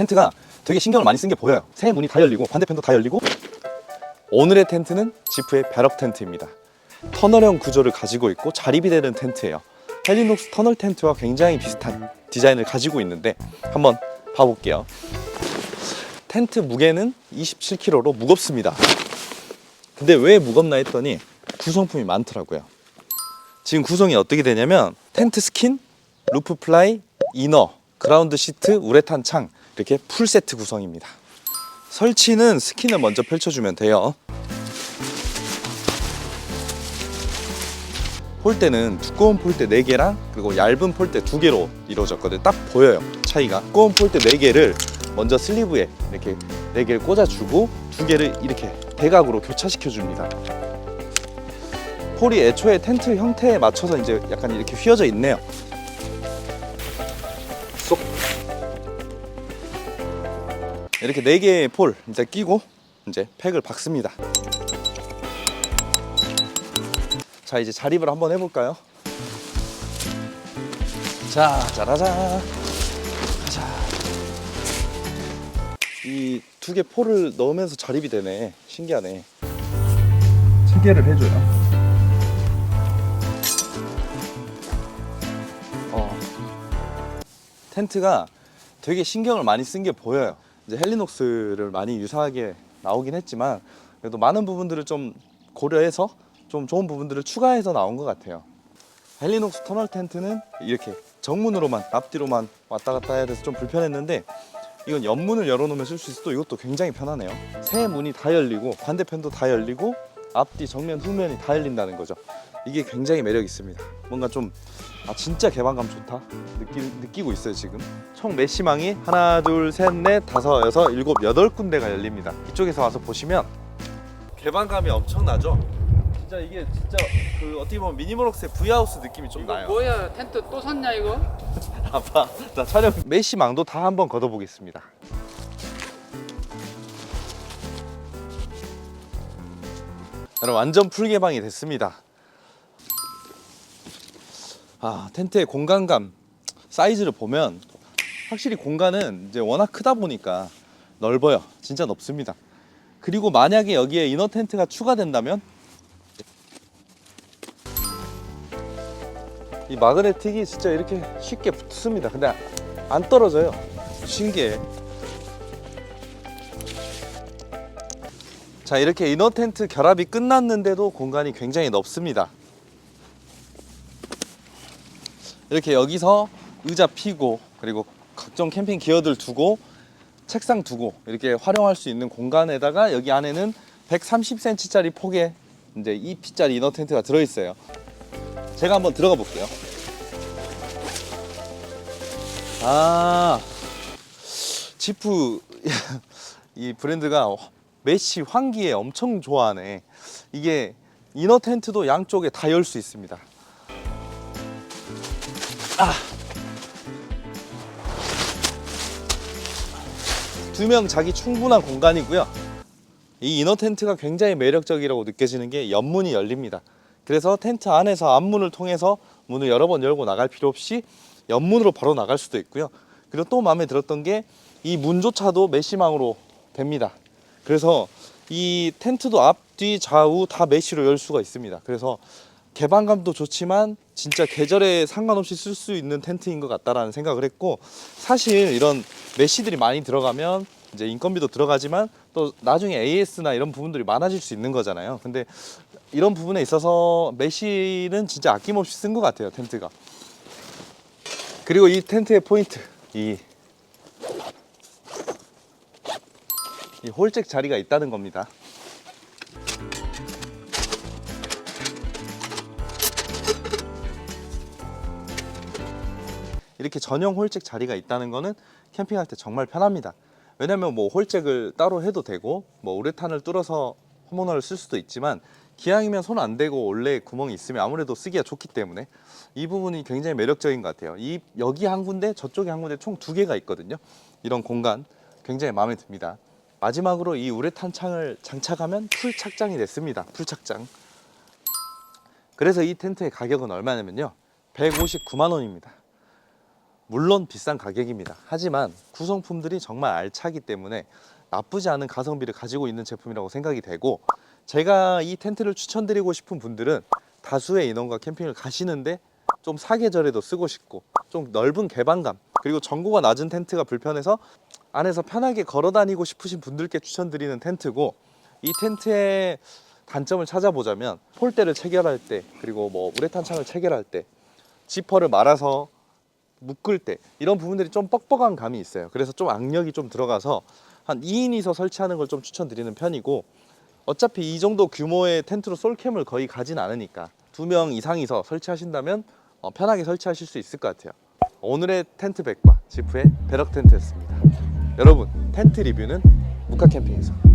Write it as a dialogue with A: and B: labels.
A: 텐트가 되게 신경을 많이 쓴 게 보여요. 새 문이 다 열리고 반대편도 다 열리고 오늘의 텐트는 지프의 배럭 텐트입니다. 터널형 구조를 가지고 있고 자립이 되는 텐트예요. 헬리녹스 터널 텐트와 굉장히 비슷한 디자인을 가지고 있는데 한번 봐볼게요. 텐트 무게는 27kg로 무겁습니다. 근데 왜 무겁나 했더니 구성품이 많더라고요. 지금 구성이 어떻게 되냐면 텐트 스킨, 루프 플라이, 이너, 그라운드 시트, 우레탄 창 이렇게 풀 세트 구성입니다. 설치는 스킨을 먼저 펼쳐주면 돼요. 폴대는 두꺼운 폴대 4개랑 그리고 얇은 폴대 2개로 이루어졌거든요. 딱 보여요. 차이가. 두꺼운 폴대 4개를 먼저 슬리브에 이렇게 4개를 꽂아주고 2개를 이렇게 대각으로 교차시켜 줍니다. 폴이 애초에 텐트 형태에 맞춰서 이제 약간 이렇게 휘어져 있네요. 이렇게 네 개의 폴 이제 끼고 이제 팩을 박습니다. 자 이제 자립을 한번 해볼까요? 자 짜라자 자. 이 두 개 폴을 넣으면서 자립이 되네 신기하네 체계를 해줘요 어. 텐트가 되게 신경을 많이 쓴 게 보여요 이제 헬리녹스를 많이 유사하게 나오긴 했지만 그래도 많은 부분들을 좀 고려해서 좀 좋은 부분들을 추가해서 나온 것 같아요. 헬리녹스 터널 텐트는 이렇게 정문으로만 앞뒤로만 왔다 갔다 해야 돼서 좀 불편했는데 이건 옆문을 열어놓으면 쓸 수 있어도 이것도 굉장히 편하네요. 세 문이 다 열리고 반대편도 다 열리고 앞뒤 정면 후면이 다 열린다는 거죠. 이게 굉장히 매력 있습니다. 뭔가 좀 아, 진짜 개방감 좋다 느끼, 느끼고 있어요 지금. 총 메시망이 하나 둘셋넷 다섯 여섯 일곱 여덟 군데가 열립니다. 이쪽에서 와서 보시면 개방감이 엄청나죠. 진짜 이게 진짜 그 어떻게 보면 미니멀럭스의 V하우스 느낌이 좀 나요.
B: 뭐야 텐트 또 샀냐 이거?
A: 아빠, 자 촬영 메시망도 다 한번 걷어보겠습니다. 여러분 완전 풀 개방이 됐습니다. 아 텐트의 공간감 사이즈를 보면 확실히 공간은 이제 워낙 크다 보니까 넓어요. 진짜 넓습니다. 그리고 만약에 여기에 이너 텐트가 추가된다면 이 마그네틱이 진짜 이렇게 쉽게 붙습니다. 근데 안 떨어져요. 신기해. 자 이렇게 이너 텐트 결합이 끝났는데도 공간이 굉장히 넓습니다. 이렇게 여기서 의자 피고 그리고 각종 캠핑 기어들 두고 책상 두고 이렇게 활용할 수 있는 공간에다가 여기 안에는 130cm짜리 폭의 이제 2P짜리 이너 텐트가 들어 있어요. 제가 한번 들어가 볼게요. 아, 지프 이 브랜드가 메시 환기에 엄청 좋아하네. 이게 이너 텐트도 양쪽에 다 열 수 있습니다. 아. 두 명 자기 충분한 공간이고요. 이 이너 텐트가 굉장히 매력적이라고 느껴지는 게 옆문이 열립니다. 그래서 텐트 안에서 앞문을 통해서 문을 여러 번 열고 나갈 필요 없이 옆문으로 바로 나갈 수도 있고요. 그리고 또 마음에 들었던 게 이 문조차도 메시망으로 됩니다. 그래서 이 텐트도 앞, 뒤, 좌우 다 메시로 열 수가 있습니다. 그래서 개방감도 좋지만 진짜 계절에 상관없이 쓸 수 있는 텐트인 것 같다라는 생각을 했고 사실 이런 메시들이 많이 들어가면 이제 인건비도 들어가지만 또 나중에 AS나 이런 부분들이 많아질 수 있는 거잖아요. 근데 이런 부분에 있어서 메시는 진짜 아낌없이 쓴 것 같아요 텐트가. 그리고 이 텐트의 포인트 이, 이 홀잭 자리가 있다는 겁니다. 이렇게 전용 홀잭 자리가 있다는 거는 캠핑할 때 정말 편합니다. 왜냐면 뭐 홀잭을 따로 해도 되고 뭐 우레탄을 뚫어서 홈오너를 쓸 수도 있지만 기왕이면 손 안 대고 원래 구멍이 있으면 아무래도 쓰기가 좋기 때문에 이 부분이 굉장히 매력적인 것 같아요. 이 여기 한 군데 저쪽에 한 군데 총 두 개가 있거든요. 이런 공간 굉장히 마음에 듭니다. 마지막으로 이 우레탄 창을 장착하면 풀 착장이 됐습니다. 풀 착장. 그래서 이 텐트의 가격은 얼마냐면요. 159만 원입니다. 물론 비싼 가격입니다. 하지만 구성품들이 정말 알차기 때문에 나쁘지 않은 가성비를 가지고 있는 제품이라고 생각이 되고 제가 이 텐트를 추천드리고 싶은 분들은 다수의 인원과 캠핑을 가시는데 좀 사계절에도 쓰고 싶고 좀 넓은 개방감 그리고 전고가 낮은 텐트가 불편해서 안에서 편하게 걸어 다니고 싶으신 분들께 추천드리는 텐트고 이 텐트의 단점을 찾아보자면 폴대를 체결할 때 그리고 뭐 우레탄 창을 체결할 때 지퍼를 말아서 묶을 때 이런 부분들이 좀 뻑뻑한 감이 있어요. 그래서 좀 악력이 좀 들어가서 한 2인이서 설치하는 걸 좀 추천드리는 편이고 어차피 이 정도 규모의 텐트로 솔캠을 거의 가진 않으니까 두 명 이상이서 설치하신다면 어, 편하게 설치하실 수 있을 것 같아요. 오늘의 텐트 백과 지프의 배럭 텐트였습니다. 여러분 텐트 리뷰는 무카 캠핑에서